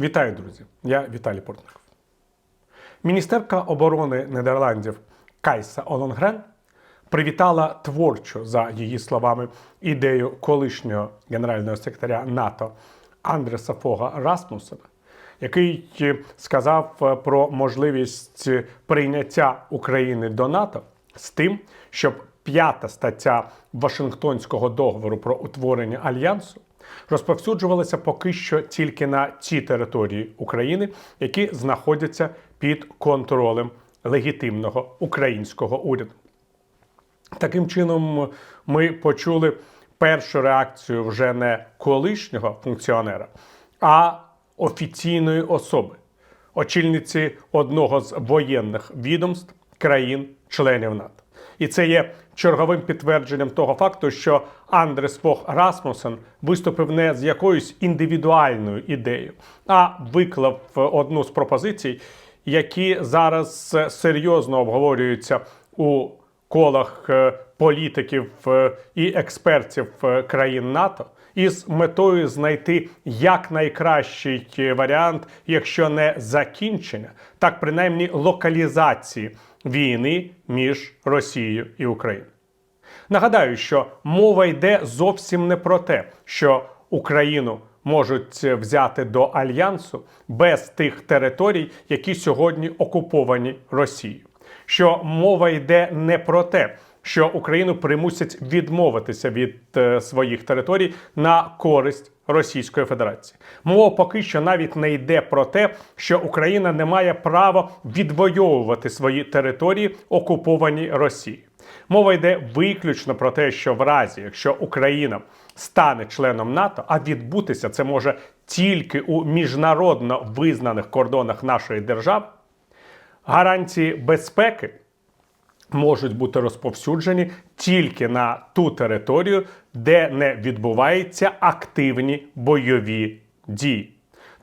Вітаю, друзі! Я Віталій Портников. Міністерка оборони Нідерландів Кайса Олонгрен привітала творчо, за її словами, ідею колишнього генерального секретаря НАТО Андреса Фога Расмусена, який сказав е, про можливість прийняття України до НАТО з тим, щоб п'ята стаття Вашингтонського договору про утворення альянсу розповсюджувалася поки що тільки на ті території України, які знаходяться під контролем легітимного українського уряду. Таким чином, ми почули першу реакцію вже не колишнього функціонера, а офіційної особи, очільниці одного з воєнних відомств країн-членів НАТО. І це є черговим підтвердженням того факту, що Андрес Фох Расмусен виступив не з якоюсь індивідуальною ідеєю, а виклав одну з пропозицій, які зараз серйозно обговорюються у колах е, політиків е, і експертів е, країн НАТО. Із метою знайти якнайкращий е, варіант, якщо не закінчення, так принаймні локалізації війни між Росією і Україною. Нагадаю, що мова йде зовсім не про те, що Україну можуть взяти до альянсу без тих територій, які сьогодні окуповані Росією. Що мова йде не про те, що Україну примусять відмовитися від е, своїх територій на користь Російської Федерації. Мова поки що навіть не йде про те, що Україна не має права відвоювати свої території, окуповані Росією. Мова йде виключно про те, що в разі, якщо Україна стане членом НАТО, а відбутися це може тільки у міжнародно визнаних кордонах нашої держави, гарантії безпеки можуть бути розповсюджені тільки на ту територію, де не відбуваються активні бойові дії.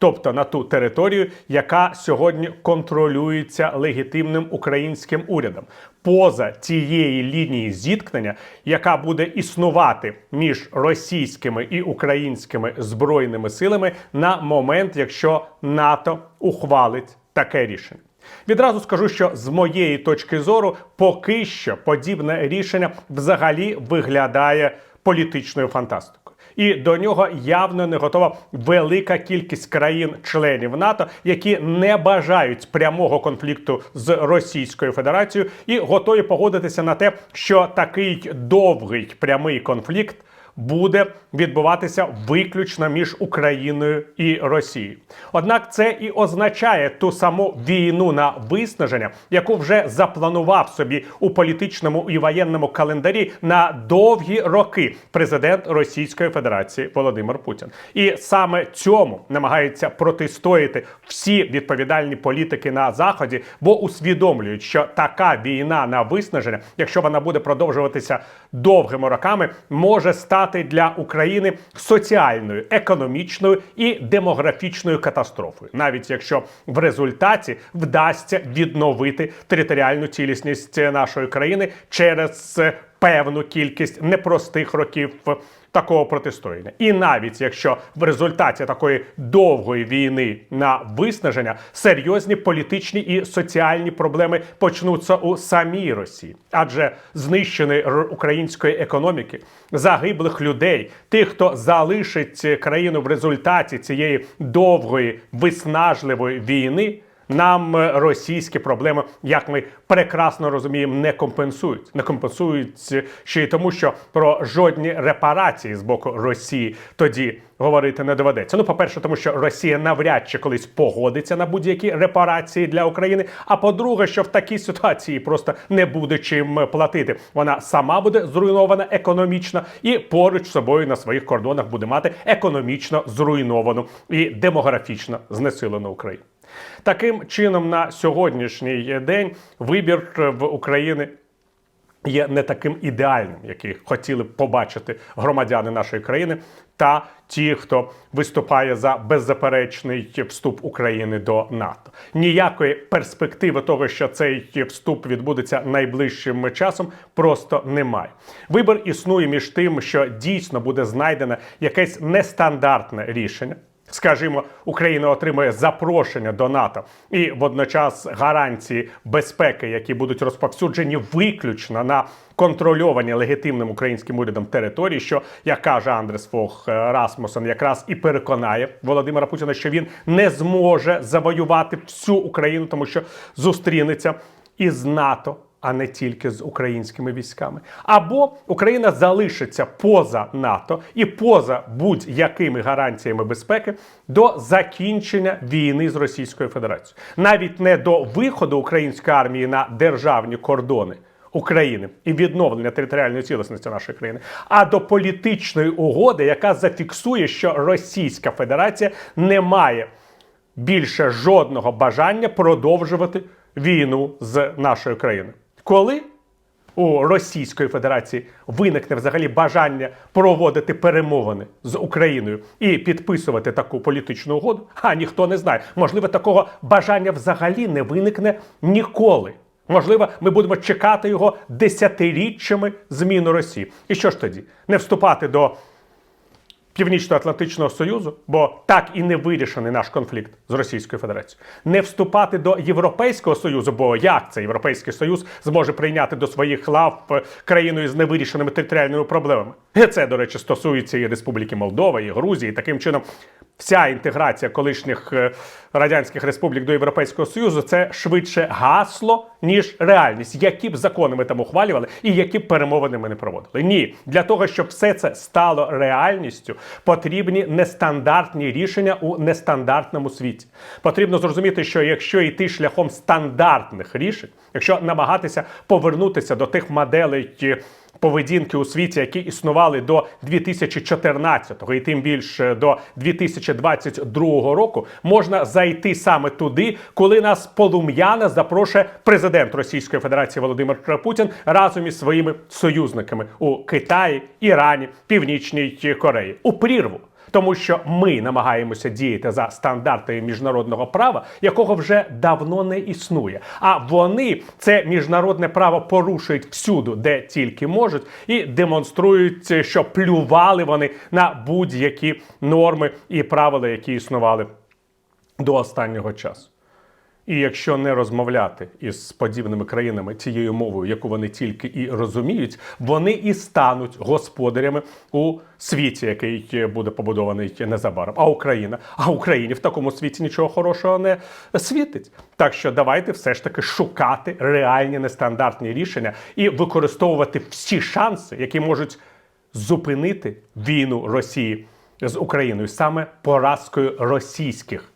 Тобто на ту територію, яка сьогодні контролюється легітимним українським урядом, поза тієї лінії зіткнення, яка буде існувати між російськими і українськими збройними силами на момент, якщо НАТО ухвалить таке рішення. Відразу скажу, що з моєї точки зору, поки що подібне рішення взагалі виглядає політичною фантастикою. І до нього явно не готова велика кількість країн-членів НАТО, які не бажають прямого конфлікту з Російською Федерацією і готові погодитися на те, що такий довгий прямий конфлікт буде відбуватися виключно між Україною і Росією. Однак це і означає ту саму війну на виснаження, яку вже запланував собі у політичному і воєнному календарі на довгі роки президент Російської Федерації Володимир Путін. І саме цьому намагаються протистояти всі відповідальні політики на заході, бо усвідомлюють, що така війна на виснаження, якщо вона буде продовжуватися довгими роками, може стати для України соціальною, економічною і демографічною катастрофою, навіть якщо в результаті вдасться відновити територіальну цілісність нашої країни через певну кількість непростих років такого протистояння. І навіть якщо в результаті такої довгої війни на виснаження серйозні політичні і соціальні проблеми почнуться у самій Росії, адже знищеної української економіки, загиблих людей, тих, хто залишить країну в результаті цієї довгої виснажливої війни. Нам е, російські проблеми, як ми прекрасно розуміємо, не компенсують. Не компенсують е, ще й тому, що про жодні репарації з боку Росії тоді говорити не доведеться. Ну, по-перше, тому що Росія навряд чи колись погодиться на будь-які репарації для України. А по-друге, що в такій ситуації просто не буде чим платити. Вона сама буде зруйнована економічно і поруч з собою на своїх кордонах буде мати економічно зруйновану і демографічно знесилену Україну. Таким чином, на сьогоднішній день вибір в України є не таким ідеальним, який хотіли б побачити громадяни нашої країни, та ті, хто виступає за беззаперечний вступ України до НАТО. Ніякої перспективи того, що цей вступ відбудеться найближчим часом, просто немає. Вибір існує між тим, що дійсно буде знайдене якесь нестандартне рішення. Скажімо, Україна отримує запрошення до НАТО і водночас гарантії безпеки, які будуть розповсюджені виключно на контрольовані легітимним українським урядом території, що як каже Андрес Фох е, Расмусен, якраз і переконає Володимира Путіна, що він не зможе завоювати всю Україну, тому що зустрінеться із НАТО. А не тільки з українськими військами, або Україна залишиться поза НАТО і поза будь-якими гарантіями безпеки до закінчення війни з Російською Федерацією, навіть не до виходу української армії на державні кордони. України і відновлення територіальної цілісності нашої країни, а до політичної угоди, яка зафіксує, що Російська Федерація не має більше жодного бажання продовжувати війну з нашою країною. Коли у Російської Федерації виникне взагалі бажання проводити перемовини з Україною і підписувати таку політичну угоду, а ніхто не знає. Можливо, такого бажання взагалі не виникне ніколи. Можливо, ми будемо чекати його десятиріччями зміну Росії. І що ж тоді? Не вступати до Північно-Атлантичного Союзу, бо так і не вирішений наш конфлікт з Російською Федерацією, не вступати до Європейського Союзу, бо як це Європейський Союз зможе прийняти до своїх лав е, країну із невирішеними територіальними проблемами? Це, до речі, стосується і Республіки Молдова, і Грузії. Таким чином, вся інтеграція колишніх е, радянських республік до Європейського Союзу це швидше гасло, ніж реальність, які б закони ми там ухвалювали і які б перемовини ми не проводили. Ні, для того, щоб все це стало реальністю, потрібні нестандартні рішення у нестандартному світі. Потрібно зрозуміти, що якщо йти шляхом стандартних рішень, якщо намагатися повернутися до тих моделей. Поведінки у світі, які існували до 2014-го і тим більше до 2022 року, можна зайти саме туди, коли нас полум'яна запрошує президент Російської Федерації Володимир Путін разом із своїми союзниками у Китаї, Ірані, Північній Кореї у прірву. Тому що ми намагаємося діяти за стандартами міжнародного права, якого вже давно не існує. А вони це міжнародне право порушують всюди, де тільки можуть, і демонструють, що плювали вони на будь-які норми і правила, які існували до останнього часу. І якщо не розмовляти із подібними країнами тією мовою, яку вони тільки і розуміють, вони і стануть господарями у світі, який буде побудований незабаром. А Україна, а Україні в такому світі нічого хорошого не світить. Так що давайте все ж таки шукати реальні нестандартні рішення і використовувати всі шанси, які можуть зупинити війну Росії з Україною саме поразкою російських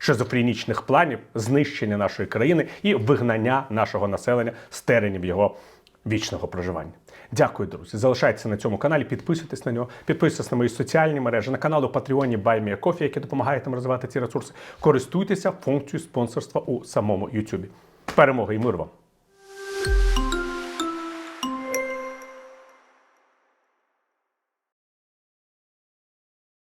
шизофренічних планів знищення нашої країни і вигнання нашого населення з теренів його вічного проживання. Дякую, друзі. Залишайтеся на цьому каналі, підписуйтесь на нього, підписуйтесь на мої соціальні мережі, на канал у Патреоні Кофі, який допомагає нам розвивати ці ресурси. Користуйтеся функцією спонсорства у самому Ютубі. Перемоги і мир вам!